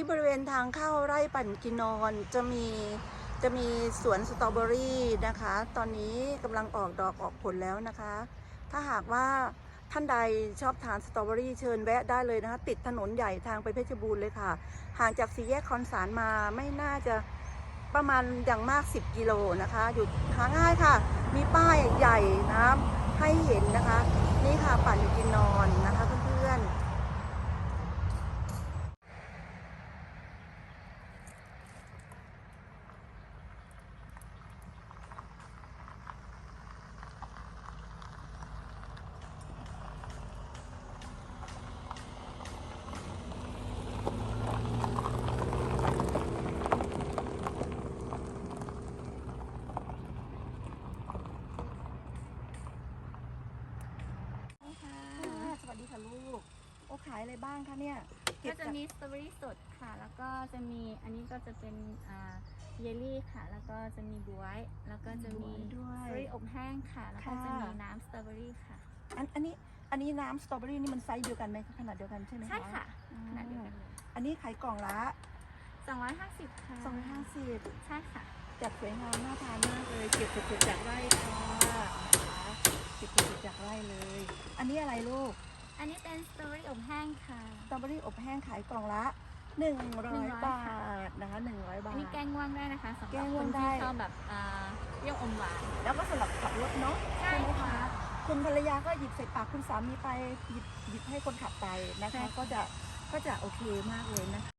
ที่บริเวณทางเข้าไร่ปั่นกินนอนจะมีจะมีสวนสตรอเบอรี่นะคะ ตอนนี้กำลังออกดอกออกผลแล้วนะคะ ถ้าหากว่าท่านใดชอบทานสตรอเบอรี่เชิญแวะได้เลยนะคะ ติดถนนใหญ่ทางไปเพชรบูรณ์เลยค่ะ ห่างจากสี่แยกคอนสารมาไม่น่าจะประมาณอย่างมาก 10 กิโลนะคะอยู่หาง่ายค่ะ มีป้ายใหญ่นะให้เห็นนะคะ นี่ค่ะปั่นกินนอนนะคะเพื่อนๆ ค่ะ ค่ะสวัสดีค่ะลูก โอ้ขายอะไรบ้างคะเนี่ยก็เบจะจากมีสตรอเบอรี่สดค่ะ แล้วก็จะมีอันนี้ก็จะเป็นอ่าเยลลี่ค่ะ แล้วก็จะมีบวย แล้วก็จะมีมีบ๊วยด้วยสตรอเบอรี่อบแห้งค่ะ แล้วก็ค่ะ จะมีน้ำสตรอเบอรี่ค่ะ อันอันนี้อันนี้น้ำสตรอเบอรี่นี่มันไซส์เดียวกันไหมคะขนาดเดียวกันใช่ไหมคะใช่ค่ะ อืมขนาดเดียวกันเลยอันนี้ขายกล่องละ250 ค่ะ250ใช่ค่ะ จัดสวยงามน่าทานมากเลยเก็บสดๆจากไร่ค่ะนะคะเก็บสดๆจากไร่เลย อันนี้อะไรลูก อันนี้เป็นสตรอเบอรี่อบแห้งค่ะ สตรอเบอรี่อบแห้งขายกล่องละ 100 100 บาทนะคะ100 บาอัทนนี้แกงง่วงได้นะคะสำหแกรับงคง่วงนได้ ที่ชอบแบบอ่าเปรี้ยวอมหวาน แล้วก็สำหรับขับรถเนาะใช่ไหมค่ะคะคุณภรรยาก็หยิบใส่ปากคุณสามีไปหยิบหยิบให้คนขับไปนะใช่คะ ค่ะ ก็จะก็จะโอเคมากเลยนะคะ